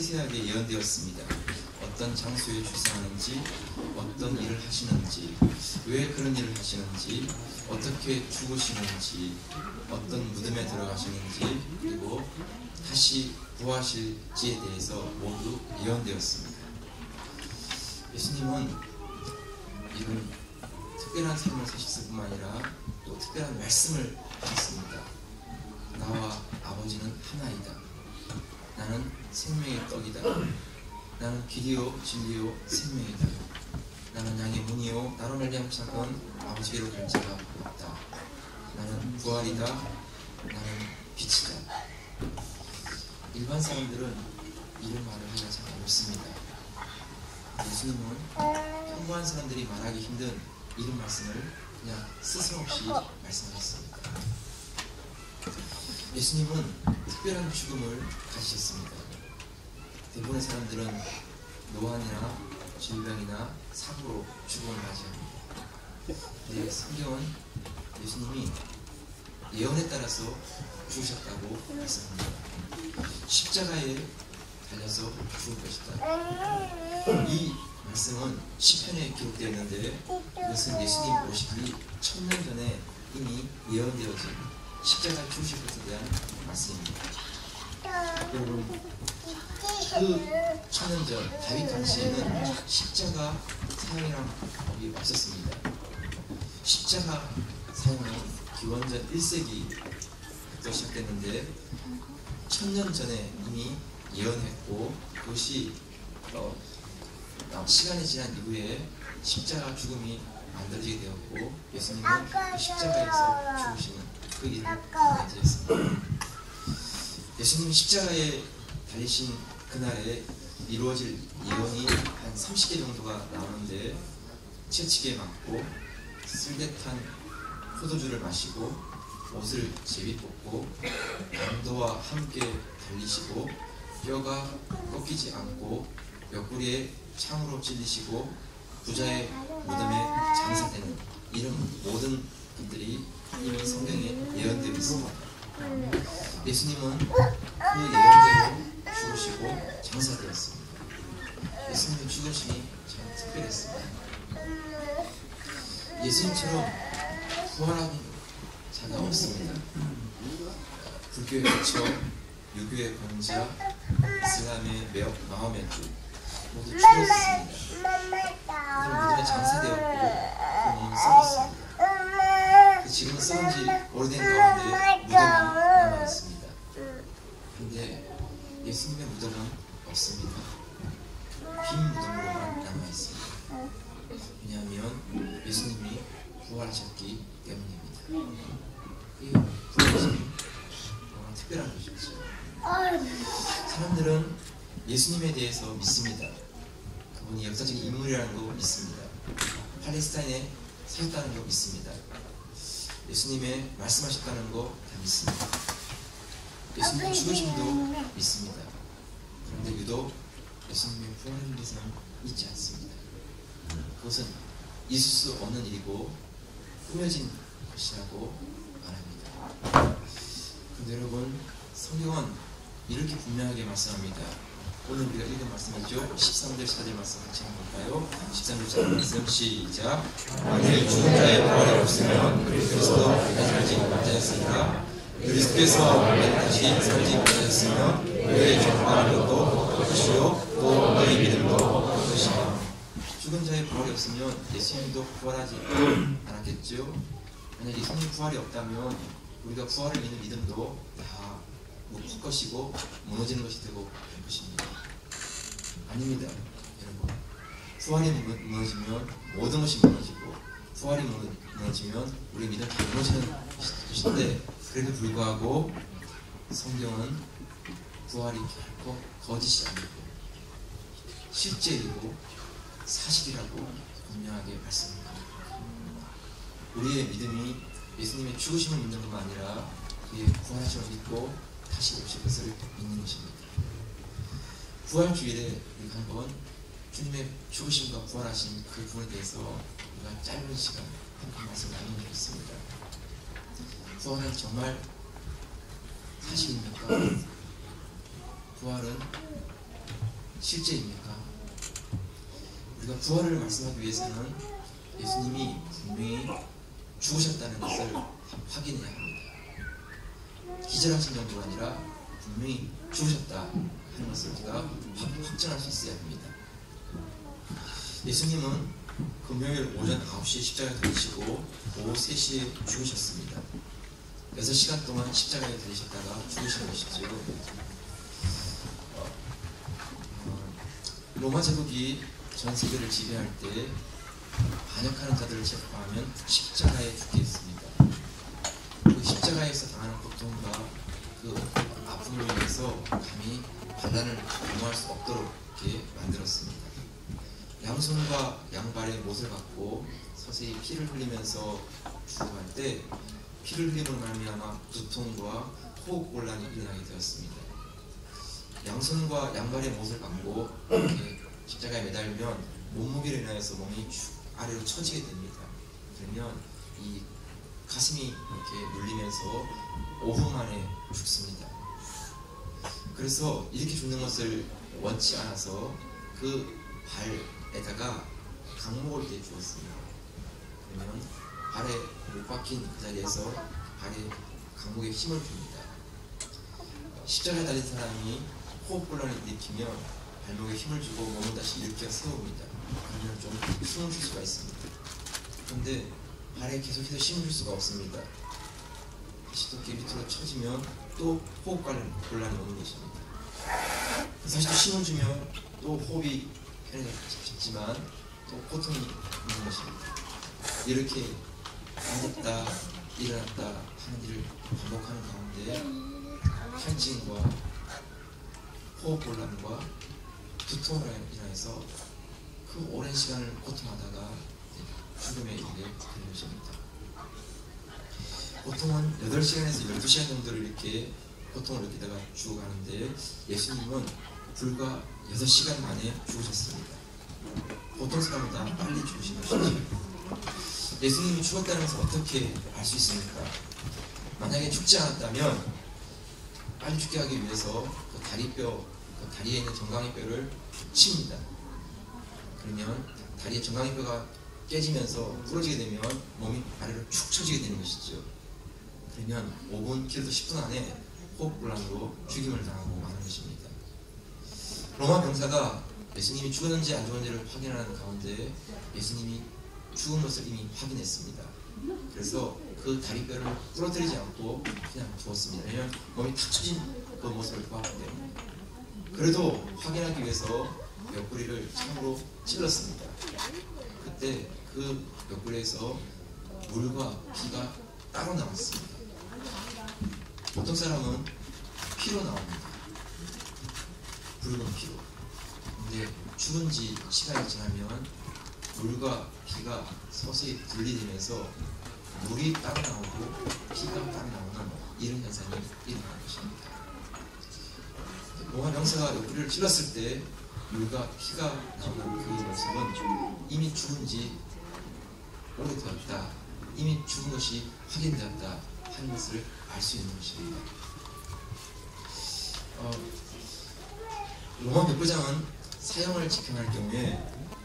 세세하게 예언되었습니다. 어떤 장소에 출생하는지, 어떤 일을 하시는지, 왜 그런 일을 하시는지, 어떻게 죽으시는지, 어떤 무덤에 들어가시는지, 그리고 다시 부하실지에 대해서 모두 예언되었습니다. 예수님은 이런 특별한 삶을 사셨을 뿐만 아니라 또 특별한 말씀을 하셨습니다. 나와 아버지는 하나이다. 나는 생명의 떡이다. 나는 길이요 진리요 생명이다. 나는 양의 문이요 나로 말미암 찾은 아버지께로 갈 자가 없다. 나는 부활이다. 나는 빛이다. 일반 사람들은 이런 말을 하기가 참 어렵습니다. 예수님은 평범한 사람들이 말하기 힘든 이런 말씀을 그냥 스스럼 없이 말씀하셨습니다. 예수님은 특별한 죽음을 가지셨습니다. 대부분의 사람들은 노안이나 질병이나 사고로 죽음을 맞이합니다. 근데 성경은 예수님이 예언에 따라서 죽으셨다고 말씀합니다. 십자가에 달려서 죽을 것이다. 이 말씀은 시편에 기록되어 있는데 이것은 예수님 오시기 천년 전에 이미 예언되어진 십자가 것에 대한 말씀입니다. 여러분 그 천년 전 다윗 당시에는 십자가 사용이란 법이 없었습니다. 십자가 사용은 기원전 1세기부터 시작됐는데 천년 전에 이미 예언했고 그것이 어, 시간이 지난 이후에 십자가 죽음이 만들어지게 되었고 예수님은 그 십자가에서 죽으시는 만들었습니다. 예수님 십자가에 달리신 그날에 이루어질 예언이 한 30개 정도가 나오는데 채찍에 맞고 쓸데탄 포도주를 마시고 옷을 제비 뽑고 강도와 함께 달리시고 뼈가 꺾이지 않고 옆구리에 창으로 찔리시고 부자의 무덤에 장사되는 이런 모든 것들이 이미 성경에 예언되어 있습니다. 예수님은 그 예언대로 죽으시고 장사되었습니다. 예수님의 죽으심이 참 특별했습니다. 예수님처럼 부활한 자가 없습니다. 불교의 기초, 유교의 권자, 이슬람의 마음의 주 모두 죽었습니다. 그럼 무덤에 장사되었고 그 몸은 썩었습니다. 지금은 썩은 지 오래된 가운데 무덤이 남아있습니다. 근데 예수님의 무덤은 없습니다. 빈 무덤으로만 남아있습니다. 왜냐하면 예수님이 부활하셨기 때문입니다. 이 부활하심이 특별한 것이죠. 사람들은 예수님에 대해서 믿습니다. 그분이 역사적인 인물이라는 거 믿습니다. 팔레스타인에 사셨다는 거 믿습니다. 예수님의 말씀하셨다는 거 다 믿습니다. 예수님 죽으심도 믿습니다. 그런데 유독 예수님의 부활에 대해서는 믿지 않습니다. 그것은 있을 수 없는 일이고 꾸며진 것이라고 말합니다. 그런데 여러분 성경은 이렇게 분명하게 말씀합니다. 오늘 우리가 읽은 말씀이죠. 13절 4절 말씀 같이 한번 볼까요? 13절 4절 말씀 시작 만일 죽은 자의 부활이 없으면 그리스도 살지 못하였으니까 그리스도께서 다시 살지 못하였으면 너희의 전파하는 것도 것이요 또 너희 믿음도 것이다. 죽은 자의 부활이 없으면 예수님도 부활하지 않았겠죠. 만약 예수님 부활이 없다면 우리가 부활을 믿는 믿음도 다 묵을 것이고 무너지는 것이 되고 될 것입니다. 아닙니다, 여러분. 부활이 무너지면 모든 것이 무너지고 부활이 무너지면 우리 믿음 다 무너지는 것인데 그래도 불구하고 성경은 부활이 결코 거짓이 아니고 실제이고 사실이라고 분명하게 말씀합니다. 우리의 믿음이 예수님의 죽으심을 믿는 것만 아니라 그의 부활하심을 믿고 다시 오실 것을 믿는 것입니다. 부활주일에 우리가 한번 주님의 죽으심과 부활하신 그 부분에 대해서 우리가 짧은 시간 함께 말씀 나누면 좋겠습니다. 부활은 정말 사실입니까? 부활은 실제입니까? 우리가 부활을 말씀하기 위해서는 예수님이 분명히 죽으셨다는 것을 확인해야 합니다. 기절하신 정도가 아니라 분명히 죽으셨다 하는 것을 우리가 확정할 수 있어야 합니다. 예수님은 금요일 오전 9시에 십자가에 달리시고 오후 3시에 죽으셨습니다. 6시간 동안 십자가에 달리셨다가 죽으신 것이죠. 어, 어, 로마 제국이 전 세계를 지배할 때 반역하는 자들을 체포하면 십자가에 죽게 했습니다. 그 십자가에서 당하는 고통과 그 위해서 감히 반란을 공모할 수 없도록 이렇게 만들었습니다. 양손과 양발에 못을 받고 서서히 피를 흘리면서 죽어갈 때 피를 흘림으로 말미암아 두통과 호흡 곤란이 일어나게 되었습니다. 양손과 양발에 못을 받고 이렇게 십자가에 매달면 몸무게로 인하여서 몸이 아래로 처지게 됩니다. 그러면 이 가슴이 이렇게 눌리면서 5분 만에 죽습니다. 그래서 이렇게 죽는 것을 원치 않아서 그 발에다가 강목을 대 주었습니다. 그러면 발에 못 박힌 그 자리에서 발에 강목에 힘을 줍니다. 십자가에 달린 사람이 호흡곤란을 일으키면 발목에 힘을 주고 몸을 다시 일으켜 세웁니다. 그러면 좀 숨을 쉴 수가 있습니다. 그런데 발에 계속해서 힘을 줄 수가 없습니다. 이렇게 밑으로 쳐지면 또 호흡 곤란이 오는 것입니다. 다시 또 힘을 주면 또 호흡이 편해졌지만 또 고통이 있는 것입니다. 이렇게 앉았다 일어났다 하는 일을 반복하는 가운데 현진과 호흡 곤란과 두통으로 인하여서 그 오랜 시간을 고통하다가 죽음에 이르게 되는 것입니다. 보통은 8시간에서 12시간 정도를 이렇게 고통을 느끼다가 죽어가는데 예수님은 불과 6시간 만에 죽으셨습니다. 보통 사람보다 빨리 죽으신 것이죠. 예수님이 죽었다는 것을 어떻게 알 수 있습니까? 만약에 죽지 않았다면 빨리 죽게 하기 위해서 그 다리뼈, 그 다리에 있는 정강이 뼈를 칩니다. 그러면 다리의 정강이 뼈가 깨지면서 부러지게 되면 몸이 아래로 축 처지게 되는 것이죠. 그러면 5분, 길어도 10분 안에 호흡곤란으로 죽임을 당하고 마는 것입니다. 로마 병사가 예수님이 죽었는지 안 죽었는지를 확인하는 가운데 예수님이 죽은 것을 이미 확인했습니다. 그래서 그 다리뼈를 부러뜨리지 않고 그냥 두었습니다. 왜냐하면 몸이 탁 쳐진 그 모습을 보았기 때문에. 그래도 확인하기 위해서 옆구리를 참으로 찔렀습니다. 그때 그 옆구리에서 물과 피가 따로 나왔습니다. 보통 사람은 피로 나옵니다. 붉은 피로. 근데 죽은 지 시간이 지나면 물과 피가 서서히 분리되면서 물이 따로 나오고 피가 따로 나오는 이런 현상이 일어나는 것입니다. 병사가 옆구리를 찔렀을 때 물과 피가 나오는 그 모습은 이미 죽은 지 오래되었다. 이미 죽은 것이 확인되었다 하는 것을 알수 있는 것입니다. 어, 로마 백부장은 사형을 집행할 경우에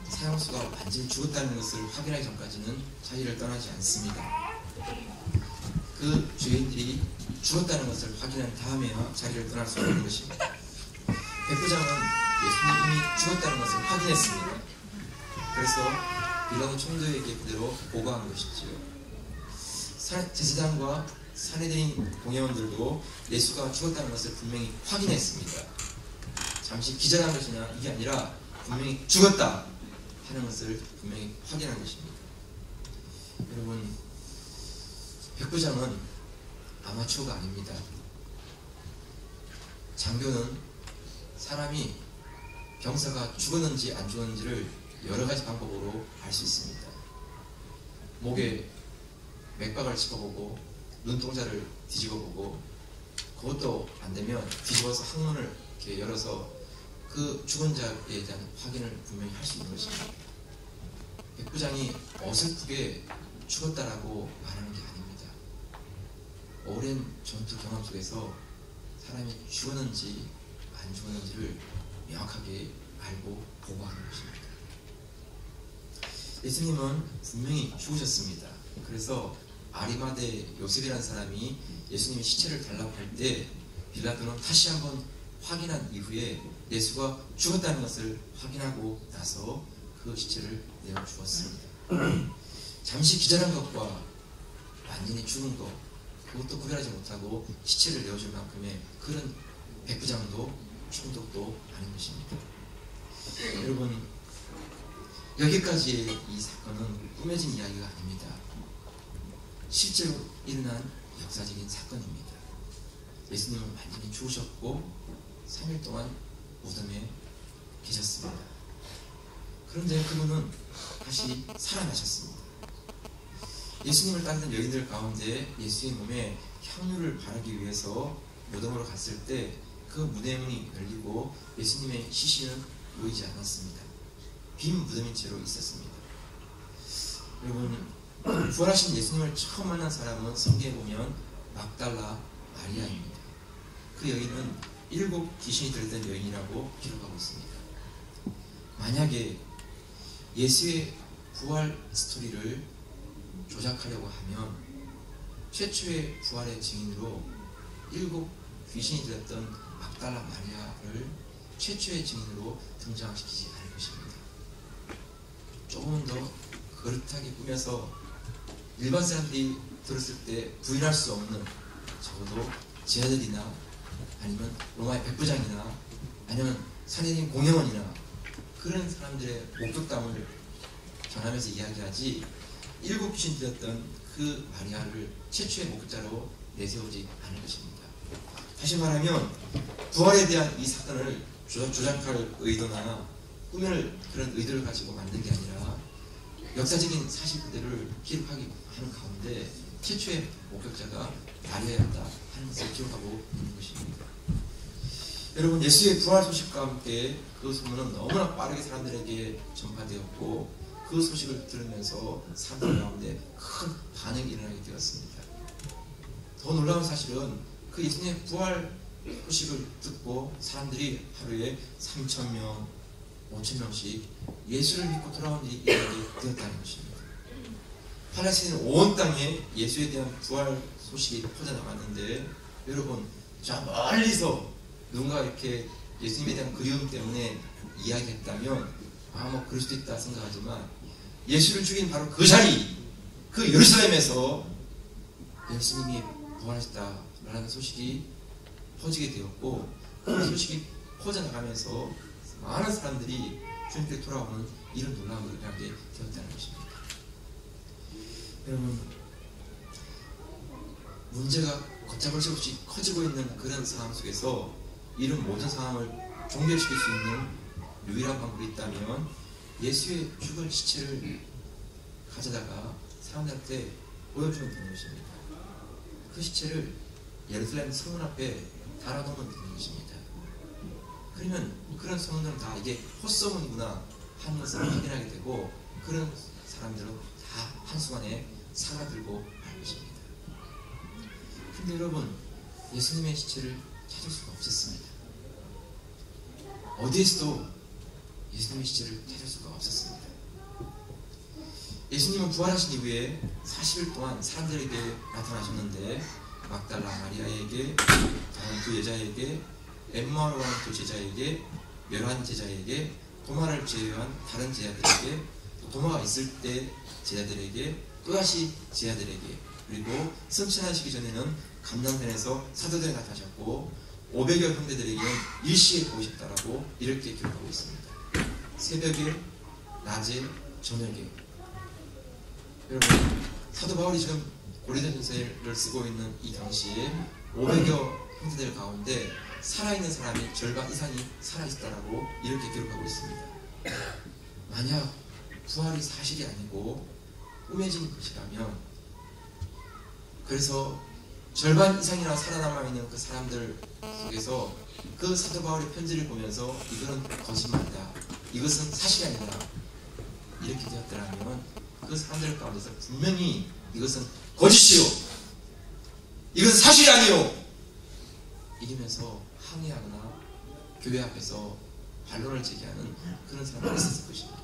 사형수가 완전히 죽었다는 것을 확인하기 전까지는 자리를 떠나지 않습니다. 그 죄인들이 죽었다는 것을 확인한 다음에야 자리를 떠날 수 있는 것입니다. 백부장은 예수님이 죽었다는 것을 확인했습니다. 그래서 빌라도 총독에게 그대로 보고한 것이지요. 제사장과 사내들인 공회원들도 예수가 죽었다는 것을 분명히 확인했습니다. 잠시 기절한 것이냐 이게 아니라 분명히 죽었다 하는 것을 분명히 확인한 것입니다. 여러분 백부장은 아마추어가 아닙니다. 장교는 사람이 병사가 죽었는지 안 죽었는지를 여러 가지 방법으로 알 수 있습니다. 목에 맥박을 짚어보고 눈동자를 뒤집어 보고 그것도 안 되면 뒤집어서 항문을 이렇게 열어서 그 죽은 자에 대한 확인을 분명히 할 수 있는 것입니다. 백부장이 어설프게 죽었다라고 말하는 게 아닙니다. 오랜 전투 경험 속에서 사람이 죽었는지 안 죽었는지를 명확하게 알고 보고하는 것입니다. 예수님은 분명히 죽으셨습니다. 그래서 아리마대 요셉이라는 사람이 예수님의 시체를 달라고 할 때 빌라도는 다시 한번 확인한 이후에 예수가 죽었다는 것을 확인하고 나서 그 시체를 내어 주었습니다. 잠시 기절한 것과 완전히 죽은 것 그것도 구별하지 못하고 시체를 내어줄 만큼의 그런 백부장도 충독도 아닌 것입니다. 여러분 여기까지의 이 사건은 꾸며진 이야기가 아닙니다. 실제로 일어난 역사적인 사건입니다. 예수님은 완전히 죽으셨고 3일 동안 무덤에 계셨습니다. 그런데 그분은 다시 살아나셨습니다. 예수님을 따르는 여인들 가운데 예수의 몸에 향유를 바르기 위해서 무덤으로 갔을 때 그 무덤 문이 열리고 예수님의 시신은 보이지 않았습니다. 빈 무덤인 채로 있었습니다. 여러분 부활하신 예수님을 처음 만난 사람은 성경에 보면 막달라 마리아입니다. 그 여인은 일곱 귀신이 들었던 여인이라고 기록하고 있습니다. 만약에 예수의 부활 스토리를 조작하려고 하면 최초의 부활의 증인으로 일곱 귀신이 들었던 막달라 마리아를 최초의 증인으로 등장시키지 않을 것입니다. 조금은 더 그릇하게 꾸며서 일반 사람들이 들었을 때 부인할 수 없는 적어도 제자들이나 아니면 로마의 백부장이나 아니면 산해인 공회원이나 그런 사람들의 목격담을 전하면서 이야기하지 일곱 귀신 들었던 그 마리아를 최초의 목격자로 내세우지 않을 것입니다. 다시 말하면 부활에 대한 이 사건을 조작할 의도나 꾸밀 그런 의도를 가지고 만든 게 아니라 역사적인 사실 그대를 기록하기 하는 가운데 최초의 목격자가 마리아였다 하는 것을 기록하고 있는 것입니다. 여러분 예수의 부활 소식과 함께 그 소문은 너무나 빠르게 사람들에게 전파되었고 그 소식을 들으면서 사람들 가운데 큰 반응이 일어나게 되었습니다. 더 놀라운 사실은 그 예수님의 부활 소식을 듣고 사람들이 하루에 3천 명, 5천 명씩 예수를 믿고 돌아온 일이 되었다는 것입니다. 팔레스타인 온 땅에 예수에 대한 부활 소식이 퍼져나갔는데 여러분 저 멀리서 누군가 이렇게 예수님에 대한 그리움 때문에 이야기했다면 아뭐 그럴 수도 있다 생각하지만 예수를 죽인 바로 그 자리 그 예루살렘에서 예수님이 부활하셨다라는 소식이 퍼지게 되었고 그 소식이 퍼져나가면서 많은 사람들이 주님께 돌아오는 이런 놀라움을 일어나게 되었다는 것입니다. 여러분 문제가 걷잡을 수 없이 커지고 있는 그런 상황 속에서 이런 모든 상황을 종결시킬 수 있는 유일한 방법이 있다면 예수의 죽은 시체를 가져다가 사람들한테 보여주면 되는 것입니다. 그 시체를 예루살렘 성문 앞에 달아놓으면 되는 것입니다. 그러면 그런 성문들은 다 이게 헛소문이구나 하는 것을 확인하게 되고 그런 사람들은 다 한순간에 사가들고 말 것입니다. 근데 여러분 예수님의 시체를 찾을 수가 없었습니다. 어디에서도 예수님의 시체를 찾을 수가 없었습니다. 예수님은 부활하신 이후에 40일 동안 사람들에게 나타나셨는데 막달라 마리아에게 다른 두 여자에게 엠마로 가는 두 제자에게 멸한 제자에게 도마를 제외한 다른 제자들에게 도마가 있을 때 제자들에게 또다시 제자들에게 그리고 승천하시기 전에는 감남산에서 사도들에 나타나셨고 500여 형제들에게 일시에 보이셨다라고 이렇게 기록하고 있습니다. 새벽에, 낮에, 저녁에 여러분 사도 바울이 지금 고린도 전서를 쓰고 있는 이 당시에 500여 형제들 가운데 살아있는 사람이 절반 이상이 살아있다라고 이렇게 기록하고 있습니다. 만약 부활이 사실이 아니고 꾸며진 것이라면 그래서 절반 이상이나 살아남아 있는 그 사람들 속에서 그 사도 바울의 편지를 보면서 이거는 거짓말이다. 이것은 사실이 아니다. 이렇게 되었더라면 그 사람들 가운데서 분명히 이것은 거짓이요. 이것은 사실이 아니요. 이러면서 항의하거나 교회 앞에서 반론을 제기하는 그런 사람이 있었을 것입니다.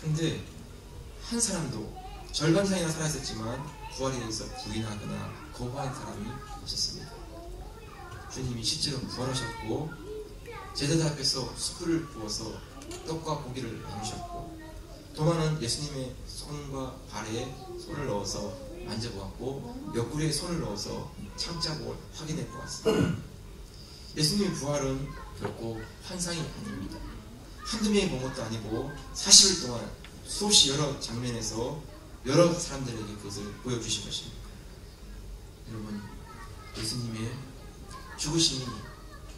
그런데 한 사람도 절반 이상이나 살아있었지만 부활에 대해서 부인하거나 거부한 사람이 없었습니다. 주님이 실제로 부활하셨고 제자들 앞에서 숯불을 부어서 떡과 고기를 나누셨고 도마는 예수님의 손과 발에 손을 넣어서 만져보았고 옆구리에 손을 넣어서 창자국을 확인해 보았습니다. 예수님의 부활은 결코 환상이 아닙니다. 한두 명이 본 것도 아니고 40일 동안 수없이 여러 장면에서 여러 사람들에게 그것을 보여주신 것입니다. 여러분, 예수님의 죽으심이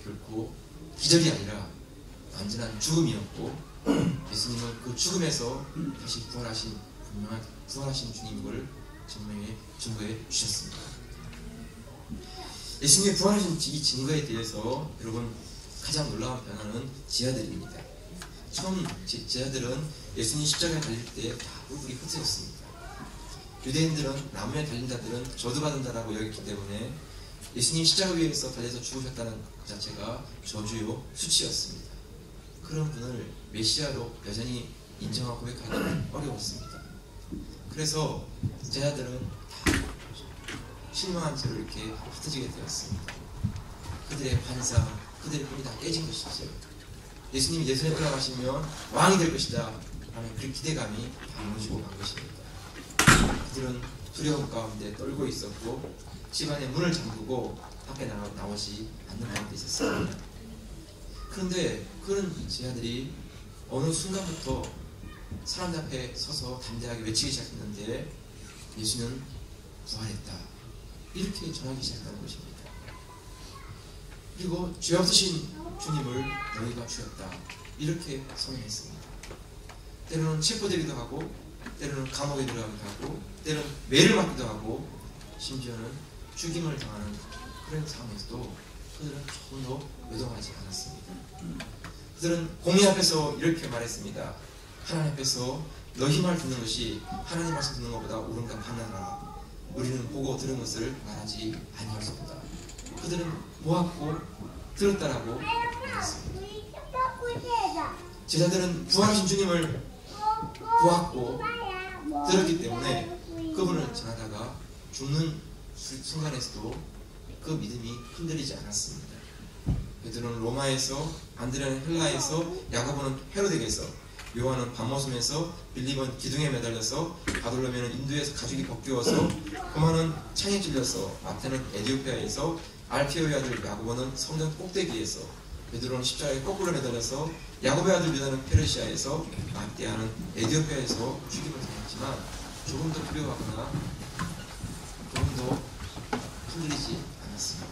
결코 기적이 아니라 완전한 죽음이었고 예수님은 그 죽음에서 다시 부활하신 분명한 부활하신 주님을 증명해 증거해 주셨습니다. 예수님의 부활하신 이 증거에 대해서 여러분 가장 놀라운 변화는 제자들입니다. 처음 제자들은 예수님 십자가에 달릴 때다 뿔뿔이 흩어졌습니다. 유대인들은 나무에 달린 자들은 저주받는다라고 여겼기 때문에 예수님 십자가 위에서 달려서 죽으셨다는 그 자체가 저주요 수치였습니다. 그런 분을 메시아로 여전히 인정하고 고백하기 어려웠습니다. 그래서 제자들은 다 실망한 채로 이렇게 흩어지게 되었습니다. 그들의 환상, 그들의 꿈이 다 깨진 것이죠. 예수님이 예수님에 올라가시면 왕이 될 것이다. 라는 그 기대감이 다 무너지고 간 것입니다. 그들은 두려움 가운데 떨고 있었고 집안에 문을 잠그고 밖에 나가, 나오지 않는 가운데 있었습니다. 그런데 그런 제자들이 어느 순간부터 사람들 앞에 서서 담대하게 외치기 시작했는데 예수는 부활했다. 이렇게 전하기 시작한 것입니다. 그리고 죄 없으신 주님을 너희가 주였다. 이렇게 선언했습니다. 때로는 체포되기도 하고 때로는 감옥에 들어가기도 하고 때로는 매를 맞기도 하고 심지어는 죽임을 당하는 그런 상황에서도 그들은 조금도 요동하지 않았습니다. 그들은 공의 앞에서 이렇게 말했습니다. 하나님 앞에서 너희 말 듣는 것이 하나님 말씀 듣는 것보다 옳은가 판단하라. 우리는 보고 들은 것을 말하지 아니할 수 없다. 그들은 보았고 들었다라고 말했습니다. 제자들은 부활하신 주님을 보았고 들었기 때문에 그분을 전하다가 죽는 순간에서도 그 믿음이 흔들리지 않았습니다. 베드로는 로마에서, 안드레는 헬라에서, 야고보는 헤로덱에서, 요한은 밤모섬에서, 빌립은 기둥에 매달려서, 바돌로메는 인도에서 가죽이 벗겨워서, 고마는 창에 찔려서, 마태는 에디오피아에서, 알피오의 아들 야고보는 성전 꼭대기에서, 베드로는 십자가에 거꾸로 매달려서, 야고보의 아들 유다는 페르시아에서, 마띠아는 에디오피아에서 죽임을 당했지만 조금 더 두려워하거나 조금 더 흔들리지 않았습니다.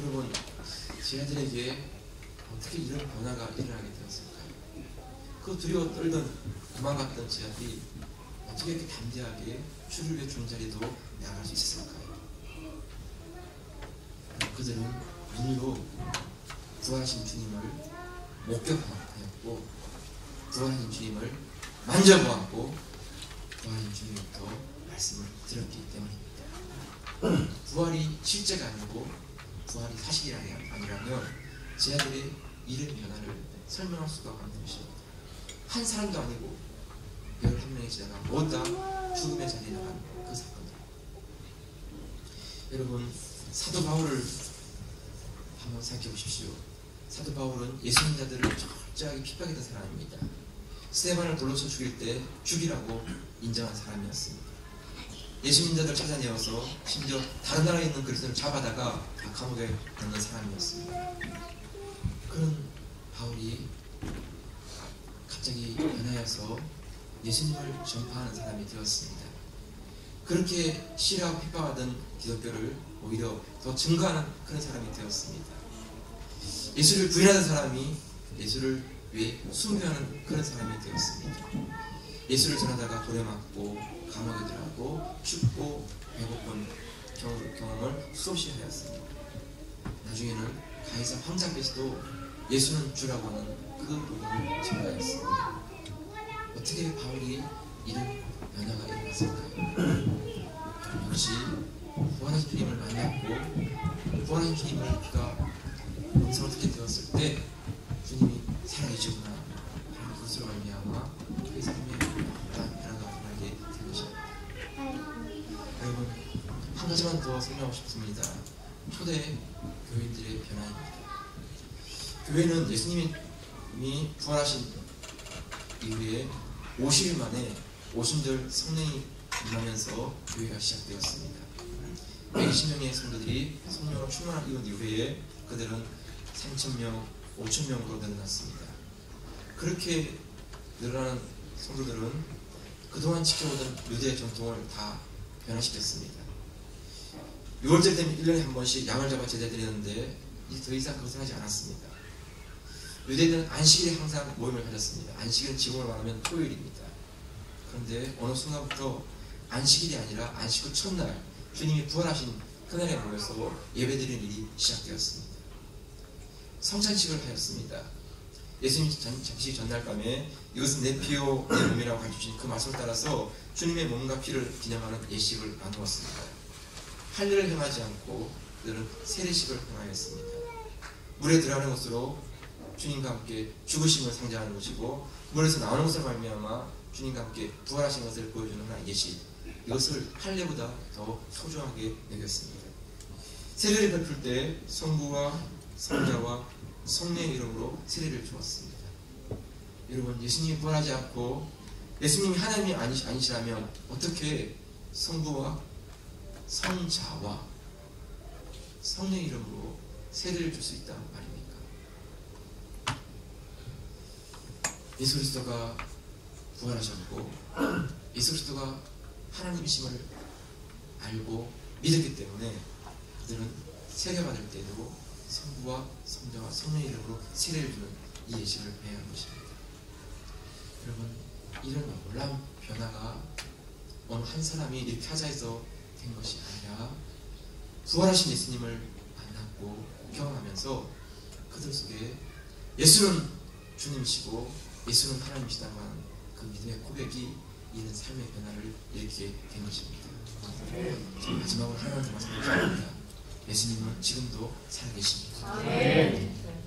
여러분, 제자들에게 어떻게 이런 변화가 일어나게 되었을까요? 그 두려워 떨던 도망갔던 제자들이 어떻게 이렇게 담대하게 위해 존자리도 나갈 수 있었을까요? 그들은 눈으로 부활하신 주님을 목격하였고 부활하신 주님을 만져보았고 부활하신 주님부터 말씀을 들었기 때문입니다. 부활이 실제가 아니고 부활이 사실이 아니라면 제자들의 이런 변화를 설명할 수가 없는 것입니다. 한 사람도 아니고 11명의 제자가 모두 다 죽음의 자리에 나간 그 사건입니다. 여러분 사도 바울을 한번 생각해 보십시오. 사도 바울은 예수 님 자들을 철저하게 핍박했던 사람입니다. 스테반을 돌로쳐 죽일 때 죽이라고 인정한 사람이었습니다. 예수님 자들 찾아내어서 심지어 다른 나라에 있는 그리스도를 잡아다가 다 감옥에 넣는 사람이었습니다. 그런 바울이 갑자기 변하여서 예수님을 전파하는 사람이 되었습니다. 그렇게 싫어하고 핍박하던 기독교를 오히려 더 증가하는 그런 사람이 되었습니다. 예수를 부인하던 사람이 예수를 위해 숭배하는 그런 사람이 되었습니다. 예수를 전하다가 돌에 맞고 감옥에 들어가고 춥고 배고픈 경험을 수없이 하였습니다. 나중에는 가해사 황장께서도 예수는 주라고 하는 그 부분을 증가했습니다. 어떻게 바울이 이런 변화가 일어났을까요? 역시 부활하신 주님을 만났고 피가 음성을 더 설명하고 싶습니다. 초대 교인들의 변화입니다. 교회는 예수님이 부활하신 이후에 50일 만에 오순절 성령이 임하면서 교회가 시작되었습니다. 120명의 성도들이 성령으로 충만한 이후에 그들은 3천명, 5천명으로 늘어났습니다. 그렇게 늘어나는 성도들은 그동안 지켜오던 유대 전통을 다 변화시켰습니다. 6월절 되면 1년에 한 번씩 양을 잡아 제대드리는데 이제 더 이상 그것을 하지 않았습니다. 유대인은 안식일에 항상 모임을 가졌습니다. 안식일은 지금으로 말하면 토요일입니다. 그런데 어느 순간부터 안식일이 아니라 안식 후 첫날 주님이 부활하신 그날에 모여서 예배드리는 일이 시작되었습니다. 성찬식을 하였습니다. 예수님 장식 전날 밤에 이것은 내 피요 내 몸이라고 가르치신 그 말씀을 따라서 주님의 몸과 피를 기념하는 예식을 나누었습니다. 할례를 행하지 않고 그들은 세례식을 행하였습니다. 물에 들어가는 것으로 주님과 함께 죽으심을 상징하는 것이고 물에서 나오는 것을 말미암아 주님과 함께 부활하신 것을 보여주는 하나의 예식 이것을 할례보다 더 소중하게 여겼습니다. 세례를 베풀 때 성부와 성자와 성령의 이름으로 세례를 주었습니다. 여러분 예수님이 부활하지 않고 예수님이 하나님이 아니, 아니시라면 어떻게 성부와 성자와 성령 이름으로 세례를 줄 수 있단 말입니까? 예수 그리스도가 부활하셨고 예수 그리스도가 하나님이심을 알고 믿었기 때문에 그들은 세례 받을 때도 성부와 성자와 성령 이름으로 세례를 주는 이 예식을 해야 하는 것입니다. 여러분 이런 놀라운 변화가 어느 한 사람이 이렇게 하자 해서 된 것이 아니라 부활하신 예수님을 만났고 경험하면서 그들 속에 예수는 주님이시고 예수는 하나님이시다고 하는 그 믿음의 고백이 이런 삶의 변화를 일으키게 된 것입니다. 자, 마지막으로 하나님께 말씀 드립니다. 예수님은 지금도 살아계십니다.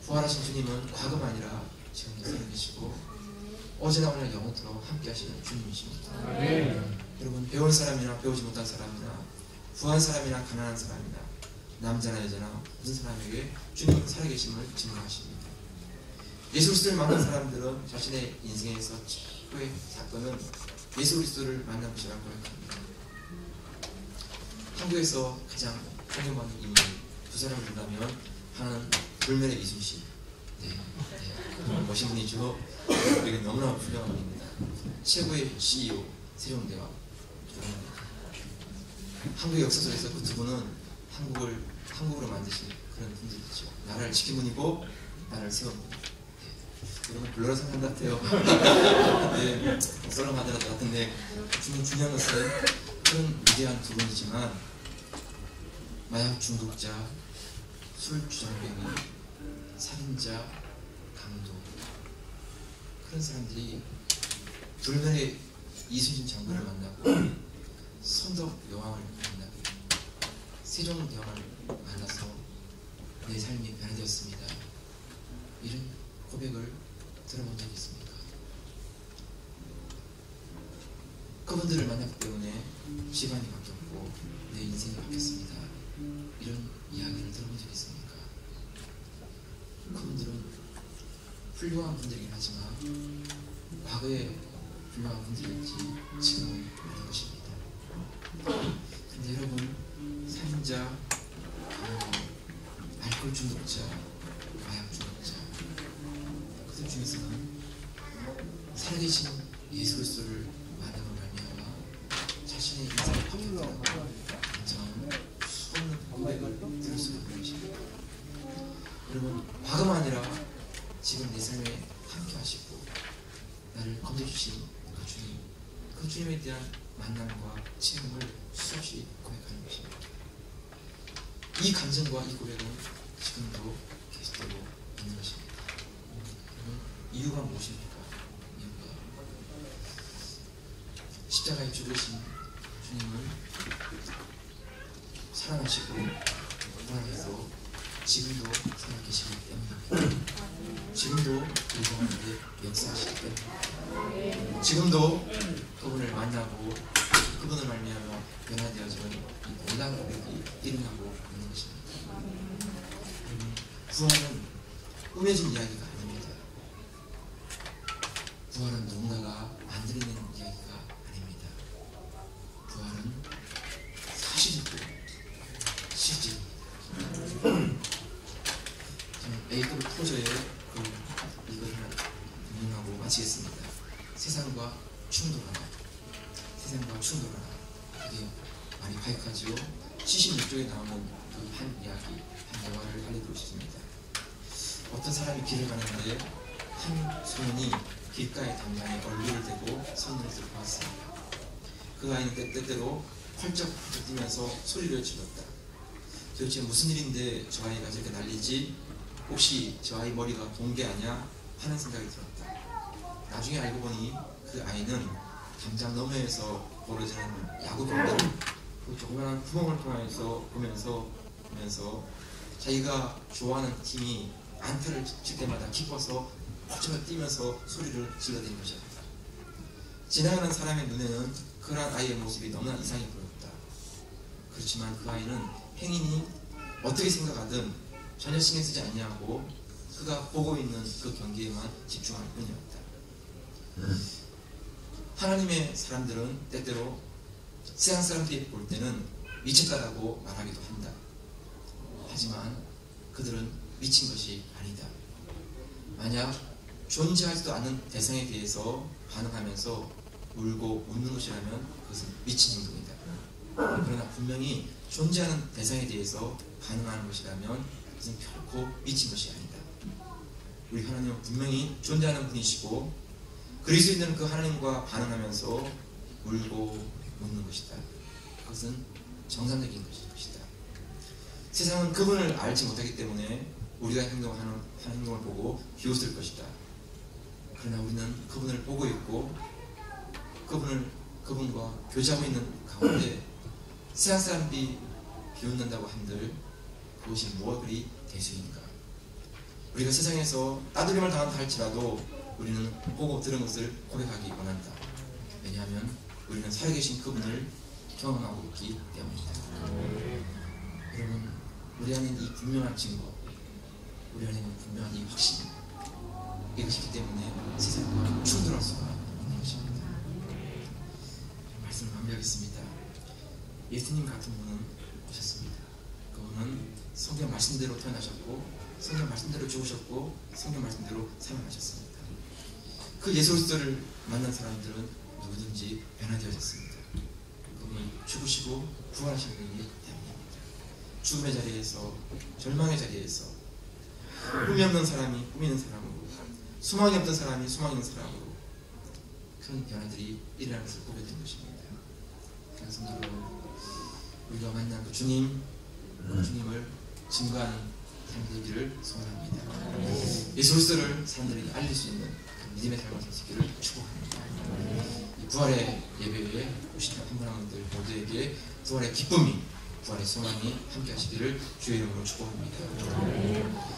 부활하신 주님은 과거가 아니라 지금도 살아계시고 어제나 오늘 영원토록 함께 하시는 주님이십니다. 여러분 배운 사람이나 배우지 못한 사람이나 부한 사람이나 가난한 사람이나 남자나 여자나 무슨 사람에게 주님은 살아계심을 증거하십니다. 예수 그리스도를 만난 사람들은 자신의 인생에서 최고의 사건은 예수 그리스도를 만난 것이라고 고백합니다. 한국에서 가장 존경받는 인물 두 사람을 본다면 하나는 불면의 이순신 네, 네. 멋있는 분이죠. 이게 너무나 훌륭한 분입니다. 최고의 CEO 세종대왕 한국의 역사 속에서 그 두 분은 한국을 한국으로 만드신 그런 분들이죠. 나라를 지킨 분이고 나라를 세운 분. 네. 여러분 블러러 상관 같아요. 네, 썰렁 하더라도 같은데 중요한 중요한 것은 그런 위대한 두 분이지만 마약 중독자, 술 주정뱅이, 살인자, 강도 그런 사람들이 불면의 이순신 장군을 만나고 선덕 여왕을 만나고 세종대왕을 만나서 내 삶이 변화되었습니다. 이런 고백을 들어본 적이 있습니까? 그분들을 만났기 때문에 시간이 바뀌었고 내 인생이 바뀌었습니다. 이런 이야기를 들어본 적이 있습니까? 그분들은 훌륭한 분들이긴 하지만 과거에 분들이었지 지금은 아닌 것입니다. 근데 여러분 살인자, 알코올 중독자, 마약 중독자 그들 중에서는 살아계신 예수 그리스도를 만나고 말미암아 자신의 인생을 바뀌었다고 인정하는 수없는 고백을 들을 수가 있는 것입니다. 여러분 과거가 아니라 지금 내 삶에 함께 하시고 나를 건져주신 그 주님 그 주님에 대한 만남과 체험을 수없이 고백하는 것입니다. 이 감정과 이 고백은 지금도 계속되고 있는 것입니다. 이유가 무엇입니까? 십자가에 죽으신 주님은 살아나시고 부활해서 지금도 살아계시기 때문입니다. 지금도 우리 가운데 역사하시기 때문입니다. 지금도 그분을 만나고 그분을 말미암아 변화되어지는 이 놀라운 고백이 일어나고 있는 것입니다. 여러분, 부활은 꾸며진 이야기가 아닙니다. 부활은 누군가가 만들어낸 이야기가 아닙니다. 부활은 사실이고 실제입니다. 저는 에이토르 토저의 그 이걸 하나 인용하고 마치겠습니다. 세상과 충돌하나 세상과 충돌하나 그게 많이 파익하지요. 76쪽에 나오는 그 한 이야기, 한 대화를 알려드리고 싶습니다. 어떤 사람이 길을 가는데 한 소년이 길가의 담장에 얼굴을 대고 손을 들고 왔습니다. 그 아이는 때때로 펄쩍 펄쩍 뛰면서 소리를 질렀다. 도대체 무슨 일인데 저 아이가 저렇게 난리지? 혹시 저 아이 머리가 동게 아냐? 하는 생각이 들었다. 나중에 알고 보니 그 아이는 담장 너머에서 벌어지는 야구 경기를 그 조그마한 구멍을 통해서 보면서 보면서 자기가 좋아하는 팀이 안타를 칠 때마다 기뻐서 펄쩍 뛰면서 소리를 질러대는 것이었다. 지나가는 사람의 눈에는 그러한 아이의 모습이 너무나 이상해 보였다. 그렇지만 그 아이는 행인이 어떻게 생각하든 전혀 신경 쓰지 않냐고 그가 보고 있는 그 경기에만 집중할 뿐이었다. 하나님의 사람들은 때때로 세상 사람들이 볼 때는 미쳤다라고 말하기도 한다. 하지만 그들은 미친 것이 아니다. 만약 존재하지도 않는 대상에 대해서 반응하면서 울고 웃는 것이라면 그것은 미친 행동이다. 그러나 분명히 존재하는 대상에 대해서 반응하는 것이라면 그것은 결코 미친 것이 아니다. 우리 하나님은 분명히 존재하는 분이시고 그리스도인들은 그 하나님과 반응하면서 울고 웃는 것이다. 그것은 정상적인 것이다. 세상은 그분을 알지 못하기 때문에 우리가 행동하는 하는 행동을 보고 비웃을 것이다. 그러나 우리는 그분을 보고 있고 그분을 그분과 교제하고 있는 가운데 세상 사람들이 비웃는다고 한들 그것이 무엇 그리 대수인가? 우리가 세상에서 따돌림을 당한다 할지라도 우리는 보고 들은 것을 고백하기 원한다. 왜냐하면 우리는 살아계신 그분을 경험하고 있기 때문이다. 여러분, 우리 안에 이 분명한 증거, 우리 안에 는 분명한 이 확신, 이것이기 때문에 세상과 충돌할 수가 있는 것입니다. 말씀을 마무리하겠습니다. 예수님 같은 분은 오셨습니다. 그분은 성경 말씀대로 태어나셨고 성경 말씀대로 죽으셨고 성경 말씀대로 사망하셨습니다. 그 예수 그리스도를 만난 사람들은 누구든지 변화되어졌습니다. 그분은 죽으시고 부활하신 분이기 때문입니다. 죽음의 자리에서 절망의 자리에서 꿈이 없는 사람이 꿈이 있는 사람으로 소망이 없던 사람이 소망 있는 사람으로 큰 변화들이 일어나는 것을 보게 된 것입니다. 그래서 우리가 만난 그 주님, 그 주님을 증거하는 사람들이기를 소원합니다. 예수 그리스도를 사람들에게 알릴 수 있는 그 믿음의 축복합니다. 이 부활의 예배에 오신 한분한 분들 모두에게 부활의 기쁨이 부활의 소망이 함께 하시기를 주의 이름으로 축복합니다.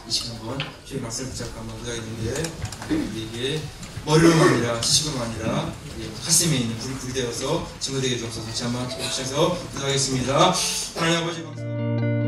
이 시간 한번 주의 말씀을 붙잡고 한번 기도했는데 우리에게 머리로만 아니라 지식으로만 아니라 가슴에 있는 불이 불이 되어서 증거되게 주옵소서 다시 한번 기도하셔서 기도하겠습니다. 하나님 아버지 감사합니다.